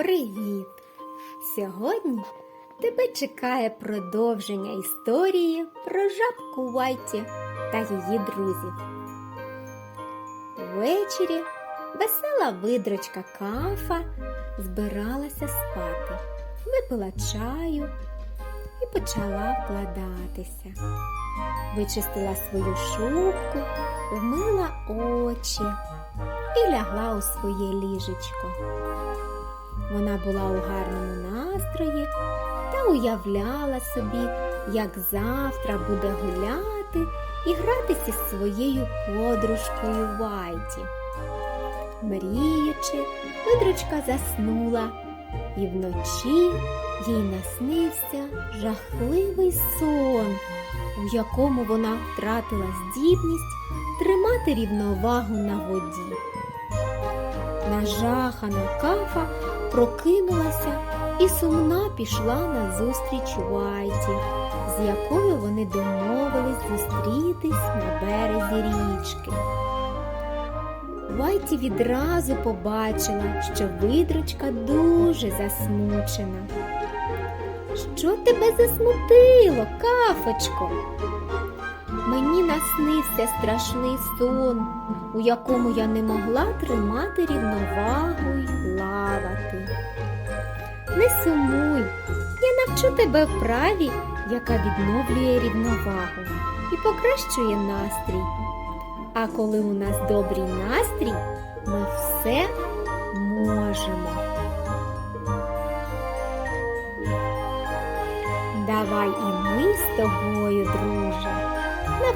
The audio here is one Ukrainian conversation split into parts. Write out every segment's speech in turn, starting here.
Привіт! Сьогодні тебе чекає продовження історії про жабку Вайті та її друзів. Ввечері весела видрочка Кафа збиралася спати, випила чаю і почала вкладатися. Вичистила свою шубку, вмила очі і лягла у своє ліжечко. Вона була у гарному настрої та уявляла собі, як завтра буде гуляти і гратися зі своєю подружкою Вайті. Мріючи, видручка заснула, і вночі їй наснився жахливий сон, у якому вона втратила здібність тримати рівновагу на воді. Нажахана кафа прокинулася і сумна пішла на зустріч Вайті, з якою вони домовились зустрітись на березі річки. Вайті відразу побачила, що видручка дуже засмучена. Що тебе засмутило, кафочко? Мені наснився страшний сон, у якому я не могла тримати рівновагу й плавати. Не сумуй, я навчу тебе вправі, яка відновлює рівновагу і покращує настрій. А коли у нас добрий настрій, ми все можемо. Давай і ми з тобою,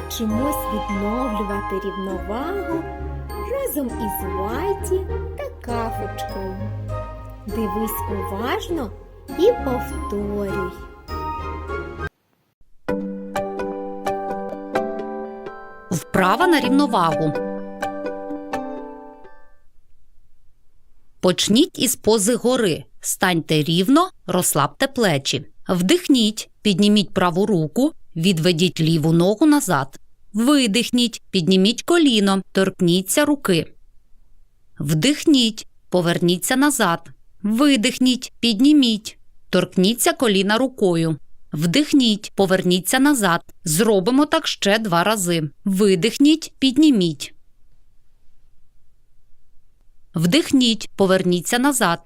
навчимось відновлювати рівновагу разом із Вайті та кафочкою. Дивись уважно і повторюй. Вправа на рівновагу. Почніть із пози гори. Станьте рівно, розслабте плечі. Вдихніть, підніміть праву руку, відведіть ліву ногу назад. Видихніть, підніміть коліно, торкніться руки. Вдихніть, поверніться назад. Видихніть, підніміть, торкніться коліна рукою. Вдихніть, поверніться назад. Зробимо так ще два рази. Видихніть, підніміть. Вдихніть, поверніться назад.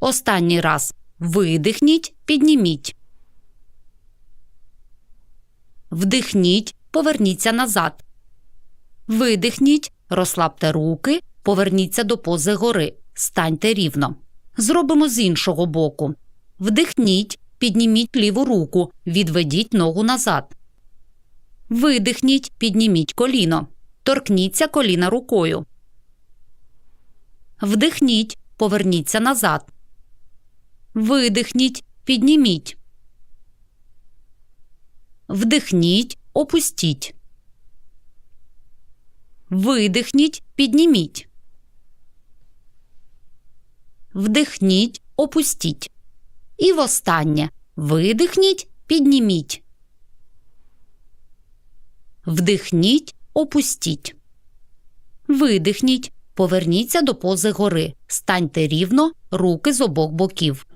Останній раз. Видихніть, підніміть. Вдихніть, поверніться назад. Видихніть, розслабте руки, поверніться до пози гори. Станьте рівно. Зробимо з іншого боку. Вдихніть, підніміть ліву руку, відведіть ногу назад. Видихніть, підніміть коліно. Торкніться коліна рукою. Вдихніть, поверніться назад. Видихніть, підніміть. Вдихніть, опустіть. Видихніть, підніміть. Вдихніть, опустіть. І востаннє видихніть, підніміть. Вдихніть, опустіть. Видихніть, поверніться до пози гори. Станьте рівно, руки з обох боків.